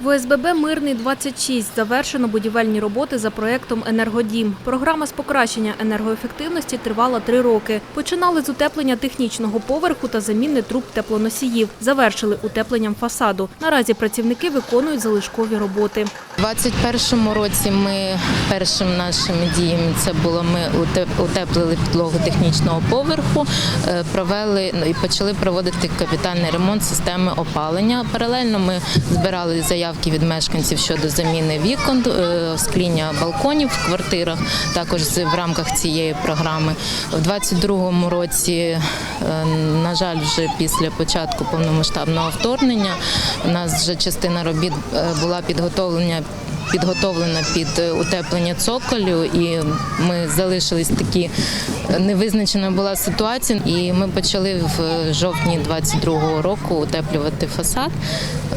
В ОСББ Мирний 26 завершено будівельні роботи за проектом Енергодім. Програма з покращення енергоефективності тривала три роки. Починали з утеплення технічного поверху та заміни труб теплоносіїв. Завершили утепленням фасаду. Наразі працівники виконують залишкові роботи. У 2021 році ми першим нашими діями це було ми утеп- утеплили підлогу технічного поверху, е, провели ну, і почали проводити капітальний ремонт системи опалення. Паралельно ми збирали заявки від мешканців щодо заміни вікон, е, скління балконів в квартирах. Також в рамках цієї програми. У 2022 році, е, на жаль, вже після початку повномасштабного вторгнення у нас вже частина робіт е, була підготовлена підготовлена під е, утеплення цоколю, і ми залишились такі е, невизначена була ситуація. І ми почали в жовтні 22-го року утеплювати фасад.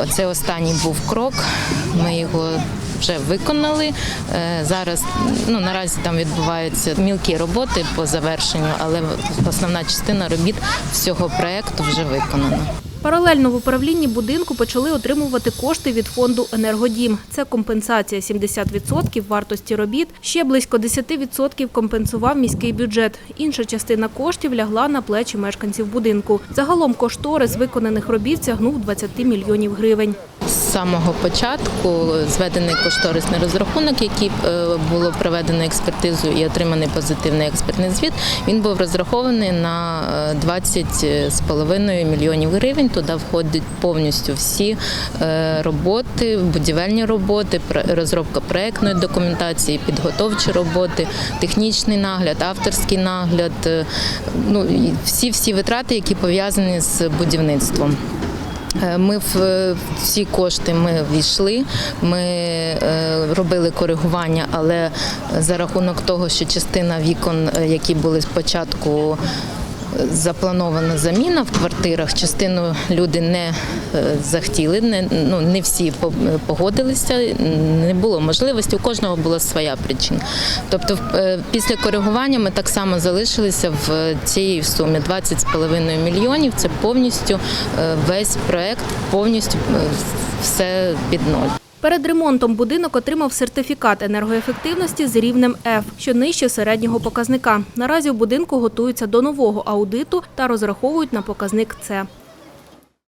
Це останній був крок. Ми його вже виконали. Е, Зараз ну наразі там відбуваються мілкі роботи по завершенню, але основна частина робіт всього проекту вже виконана. Паралельно в управлінні будинку почали отримувати кошти від фонду «Енергодім». Це компенсація 70% вартості робіт. Ще близько 10% компенсував міський бюджет. Інша частина коштів лягла на плечі мешканців будинку. Загалом кошторис виконаних робіт сягнув 20 мільйонів гривень. З самого початку зведений кошторисний розрахунок, який е, було проведено експертизу і отриманий позитивний експертний звіт. Він був розрахований на е, 20,5 мільйонів гривень. Туди входять повністю всі е, роботи, будівельні роботи, розробка проектної документації, підготовчі роботи, технічний нагляд, авторський нагляд. е, Ну всі всі витрати, які пов'язані з будівництвом. Е, Ми в ці кошти ми війшли, ми е, робили коригування, але за рахунок того, що частина вікон, е, які були спочатку. Е, Запланована заміна в квартирах. Частину люди не е, захотіли, не ну не всі погодилися. Не було можливості. У кожного була своя причина. Тобто, е, після коригування ми так само залишилися в цій сумі 20,5 мільйонів. Це повністю е, весь проект, повністю е, все під ноль. Перед ремонтом будинок отримав сертифікат енергоефективності з рівнем F, що нижче середнього показника. Наразі в будинку готуються до нового аудиту та розраховують на показник С.